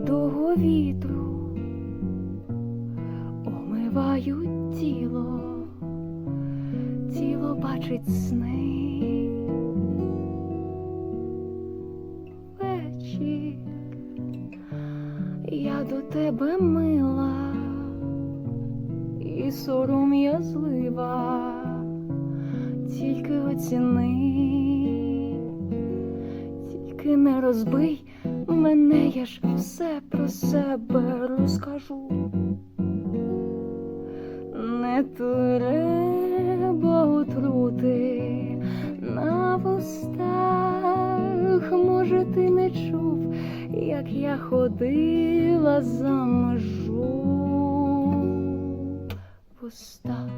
твого вітру омивають тіло, тіло бачить сни. Вечір, я до тебе мила, і сором'язлива, тільки оціни, тільки не розбий мене, я ж все про себе розкажу. Не треба отрути на вустах, може, ти не чув, як я ходила за межу пуста.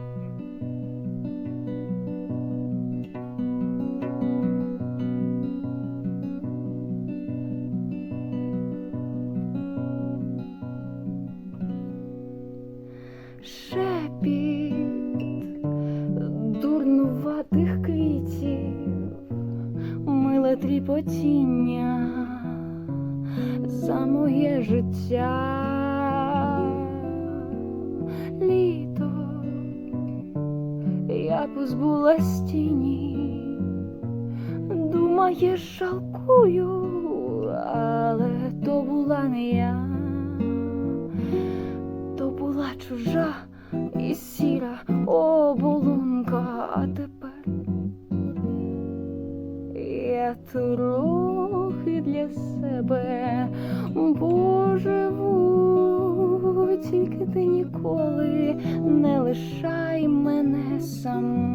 Шепіт дурнуватих квітів, миле тріпотіння за моє життя. Літо я позбулась тіні, думаєш, жалкую, але то була не я, чужа і сіра оболонка, а тепер я трохи для себе поживу, тільки ти ніколи не лишай мене саму.